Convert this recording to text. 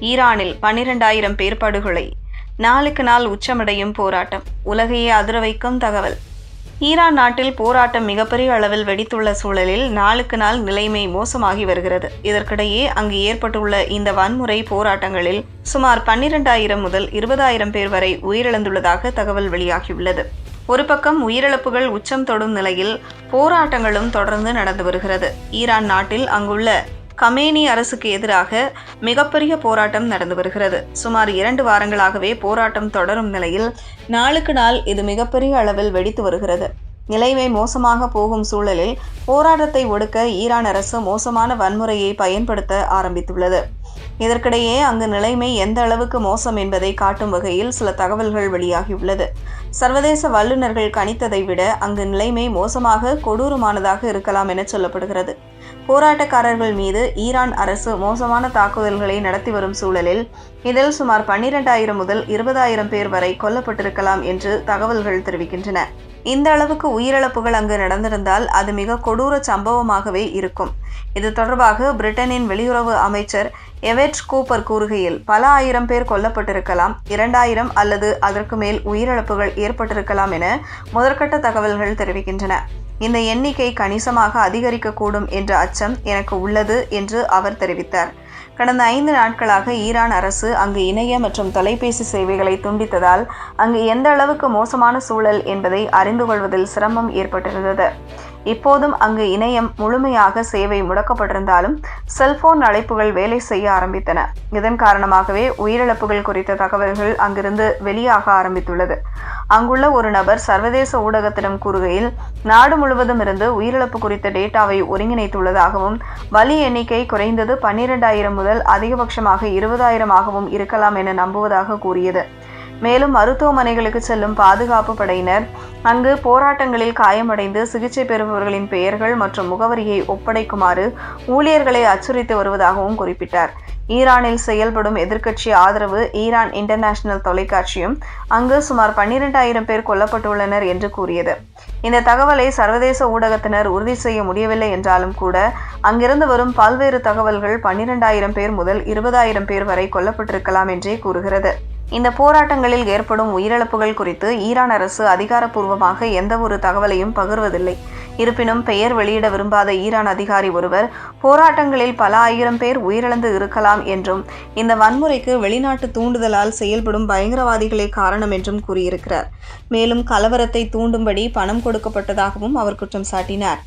ஈரானில் பன்னிரண்டாயிரம் பேர் படுகொலை நாளுக்கு நாள் உச்சமடையும் போராட்டம். உலகையே அதிர வைக்கும் தகவல். ஈரான் நாட்டில் போராட்டம் மிகப்பெரிய அளவில் வெடித்துள்ள சூழலில் நாளுக்கு நாள் நிலைமை மோசமாகி வருகிறது. இதற்கிடையே அங்கு ஏற்பட்டுள்ள இந்த வன்முறை போராட்டங்களில் சுமார் பன்னிரண்டாயிரம் முதல் இருபதாயிரம் பேர் வரை உயிரிழந்துள்ளதாக தகவல் வெளியாகியுள்ளது. ஒரு பக்கம் உயிரிழப்புகள் உச்சம் தொடும் நிலையில் போராட்டங்களும் தொடர்ந்து நடந்து வருகிறது. ஈரான் நாட்டில் அங்குள்ள கமேனி அரசுக்கு எதிராக மிகப்பெரிய போராட்டம் நடந்து வருகிறது. சுமார் இரண்டு வாரங்களாகவே போராட்டம் தொடரும் நிலையில் நாளுக்கு நாள் இது மிகப்பெரிய அளவில் வெடித்து வருகிறது. நிலைமை மோசமாக போகும் சூழலில் போராட்டத்தை ஒடுக்க ஈரான் அரசு மோசமான வன்முறையை பயன்படுத்த ஆரம்பித்துள்ளது. இதற்கிடையே அங்கு நிலைமை எந்த அளவுக்கு மோசம் என்பதை காட்டும் வகையில் சில தகவல்கள் வெளியாகியுள்ளது. சர்வதேச வல்லுநர்கள் கணித்ததை விட அங்கு நிலைமை மோசமாக கொடூரமானதாக இருக்கலாம் என சொல்லப்படுகிறது. போராட்டக்காரர்கள் மீது ஈரான் அரசு மோசமான தாக்குதல்களை நடத்தி வரும் சூழலில் இதில் சுமார் பன்னிரண்டாயிரம் முதல் இருபதாயிரம் பேர் வரை கொல்லப்பட்டிருக்கலாம் என்று தகவல்கள் தெரிவிக்கின்றன. இந்த அளவுக்கு உயிரிழப்புகள் அங்கு நடந்திருந்தால் அது மிக கொடூர சம்பவமாகவே இருக்கும். இது தொடர்பாக பிரிட்டனின் வெளியுறவு அமைச்சர் எவெட் கூப்பர் கூறுகையில் பல ஆயிரம் பேர் கொல்லப்பட்டிருக்கலாம் இரண்டாயிரம் அல்லது அதற்கு மேல் உயிரிழப்புகள் ஏற்பட்டிருக்கலாம் என முதற்கட்ட தகவல்கள் தெரிவிக்கின்றன. இந்த எண்ணிக்கை கணிசமாக அதிகரிக்கக்கூடும் என்ற அச்சம் எனக்கு உள்ளது என்று அவர் தெரிவித்தார். கடந்த ஐந்து நாட்களாக ஈரான் அரசு அங்கு இணைய மற்றும் தொலைபேசி சேவைகளை துண்டித்ததால் அங்கு எந்த அளவுக்கு மோசமான சூழல் என்பதை அறிந்து கொள்வதில் சிரமம் ஏற்பட்டிருந்தது. இப்போதும் அங்கு இணையம் முழுமையாக சேவை முடக்கப்பட்டிருந்தாலும் செல்போன் அழைப்புகள் வேலை செய்ய ஆரம்பித்தன. இதன் காரணமாகவே உயிரிழப்புகள் குறித்த தகவல்கள் அங்கிருந்து வெளியாக ஆரம்பித்துள்ளது. அங்குள்ள ஒரு நபர் சர்வதேச ஊடகத்திடம் கூறுகையில் நாடு முழுவதும் இருந்து உயிரிழப்பு குறித்த டேட்டாவை ஒருங்கிணைத்துள்ளதாகவும் பலி எண்ணிக்கை குறைந்தது பன்னிரெண்டாயிரம் முதல் அதிகபட்சமாக இருபதாயிரமாகவும் இருக்கலாம் என நம்புவதாக கூறியது. மேலும் மருத்துவமனைகளுக்கு செல்லும் பாதுகாப்பு படையினர் அங்கு போராட்டங்களில் காயமடைந்து சிகிச்சை பெறுபவர்களின் பெயர்கள் மற்றும் முகவரியை ஒப்படைக்குமாறு ஊழியர்களை அச்சுறுத்தி வருவதாகவும் குறிப்பிட்டார். ஈரானில் செயல்படும் எதிர்க்கட்சி ஆதரவு ஈரான் இன்டர்நேஷனல் தொலைக்காட்சியும் அங்கு சுமார் பன்னிரெண்டாயிரம் பேர் கொல்லப்பட்டுள்ளனர் என்று கூறியது. இந்த தகவலை சர்வதேச ஊடகத்தினர் உறுதி செய்ய முடியவில்லை என்றாலும் கூட அங்கிருந்து வரும் பல்வேறு தகவல்கள் பன்னிரெண்டாயிரம் பேர் முதல் இருபதாயிரம் பேர் வரை கொல்லப்பட்டிருக்கலாம் என்றே கூறுகிறது. இந்த போராட்டங்களில் ஏற்படும் உயிரிழப்புகள் குறித்து ஈரான் அரசு அதிகாரப்பூர்வமாக எந்த ஒரு தகவலையும் பகிர்வதில்லை. இருப்பினும் பெயர் வெளியிட விரும்பாத ஈரான் அதிகாரி ஒருவர் போராட்டங்களில் பல ஆயிரம் பேர் உயிரிழந்து இருக்கலாம் என்றும் இந்த வன்முறைக்கு வெளிநாட்டு தூண்டுதலால் செயல்படும் பயங்கரவாதிகளே காரணம் என்றும் கூறியிருக்கிறார். மேலும் கலவரத்தை தூண்டும்படி பணம் கொடுக்கப்பட்டதாகவும் அவர் குற்றம் சாட்டினார்.